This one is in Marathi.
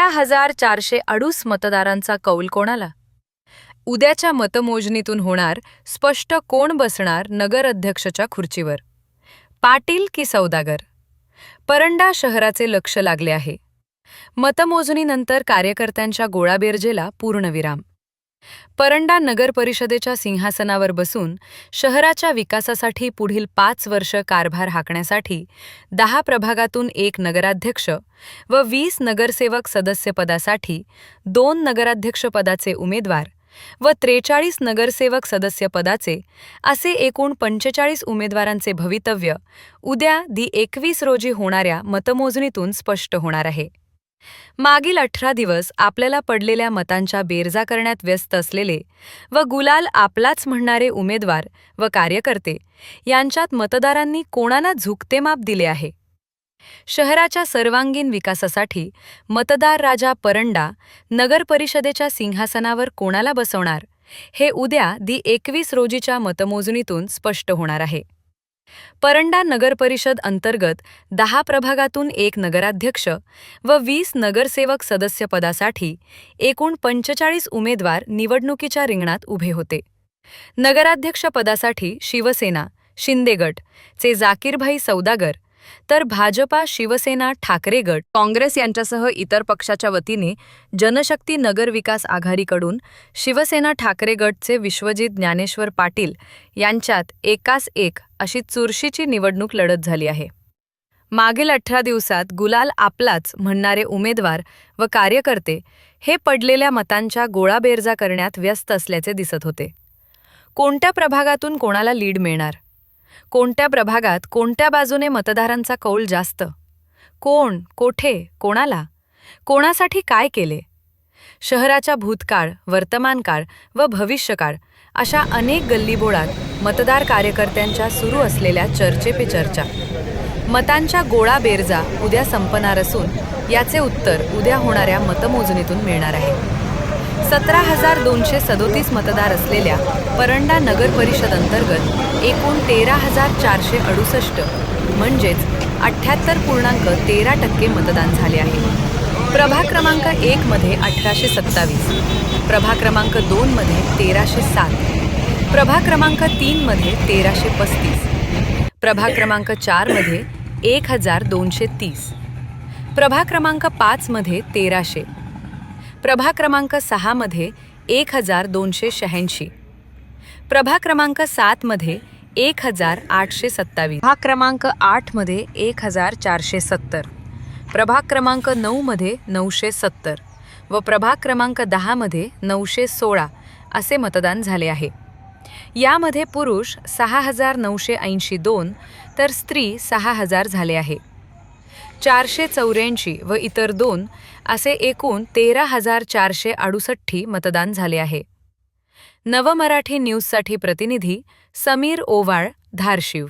तेरा हजार चारशे अडूस मतदारांचा कौल कोणाला? उद्याच्या मतमोजणीतून होणार स्पष्ट कोण बसणार नगर अध्यक्षच्या खुर्चीवर? पाटील की सौदागर? परंडा शहराचे लक्ष लागले आहे. मतमोजणीनंतर कार्यकर्त्यांच्या गोळाबेरजेला पूर्णविराम परंडा नगर परिषदेच्या सिंहासनावर बसून शहराच्या विकासासाठी पुढील पाच वर्ष कारभार हाकण्यासाठी दहा प्रभागातून एक नगराध्यक्ष व वीस नगरसेवक सदस्यपदासाठी दोन नगराध्यक्षपदाचे उमेदवार व त्रेचाळीस नगरसेवक सदस्यपदाचे असे एकूण पंचेचाळीस उमेदवारांचे भवितव्य उद्या दि एकवीस रोजी होणाऱ्या मतमोजणीतून स्पष्ट होणार आहे. मागील अठरा दिवस आपल्याला पडलेल्या मतांच्या बेरजा करण्यात व्यस्त असलेले व गुलाल आपलाच म्हणणारे उमेदवार व कार्यकर्ते यांच्यात मतदारांनी कोणाला झुकते माप दिले आहे? शहराच्या सर्वांगीण विकासासाठी मतदार राजा परंडा नगर परिषदेच्या सिंहासनावर कोणाला बसवणार? हे उद्या दि एकवीस रोजीच्या मतमोजणीतून स्पष्ट होणार आहे. परंडा नगरपरिषद अंतर्गत दहा प्रभागातून एक नगराध्यक्ष व वीस नगरसेवक सदस्यपदासाठी एकूण पंचेचाळीस उमेदवार निवडणुकीच्या रिंगणात उभे होते. नगराध्यक्षपदासाठी शिवसेना शिंदे गट चे जाकीरभाई सौदागर तर भाजपा शिवसेना ठाकरे गट काँग्रेस यांच्यासह इतर पक्षाच्या वतीने जनशक्ती नगर विकास आघाडीकडून शिवसेना ठाकरे गटचे विश्वजित ज्ञानेश्वर पाटील यांच्यात एकास एक अशी चुरशीची निवडणूक लढत झाली आहे. मागील अठरा दिवसात गुलाल आपलाच म्हणणारे उमेदवार व कार्यकर्ते हे पडलेल्या मतांच्या गोळाबेरजा करण्यात व्यस्त असल्याचे दिसत होते. कोणत्या प्रभागातून कोणाला लीड मिळणार? कोणत्या प्रभागात कोणत्या बाजूने मतदारांचा कौल जास्त? कोण कोठे कोणाला? कोणासाठी काय केले? शहराच्या भूतकाळ वर्तमानकाळ व भविष्यकाळ अशा अनेक गल्लीबोळात मतदार कार्यकर्त्यांच्या सुरू असलेल्या चर्चेपे चर्चा मतांच्या गोळा बेरजा उद्या संपणार असून याचे उत्तर उद्या होणाऱ्या मतमोजणीतून मिळणार आहे. सतरा हजार दोनशे सदोतीस मतदार असलेल्या परंडा नगर परिषद अंतर्गत एकूण तेरा हजार चारशे अडुसष्ट म्हणजेच अठ्ठ्याहत्तर पूर्णांक तेरा टक्के मतदान झाले आहे. प्रभाग क्रमांक एकमध्ये अठराशे सत्तावीस प्रभाग क्रमांक दोनमध्ये तेराशे सात प्रभाग क्रमांक तीनमध्ये तेराशे पस्तीस प्रभाग क्रमांक चारमध्ये एक हजार दोनशे तीस प्रभाग क्रमांक पाचमध्ये तेराशे प्रभा क्रमांक सहामध्ये एक हजार दोनशे शहाऐंशी. प्रभा क्रमांक सातमध्ये एक हजार आठशे सत्तावीस. प्रभाग क्रमांक आठमध्ये एक हजार चारशे सत्तर. प्रभाग क्रमांक नऊमध्ये नऊशे सत्तर व प्रभाग क्रमांक दहामध्ये नऊशे सोळा असे मतदान झाले आहे. यामध्ये पुरुष सहा हजार नऊशे ऐंशी दोन तर स्त्री सहा हजार झाले आहे. चारशे चौऱ्याऐंशी व इतर दोन असे एकूण तेरा हजार चारशे अडुसठी मतदान झाले आहे. नवमराठी न्यूजसाठी प्रतिनिधी समीर ओवाळ धारशिव.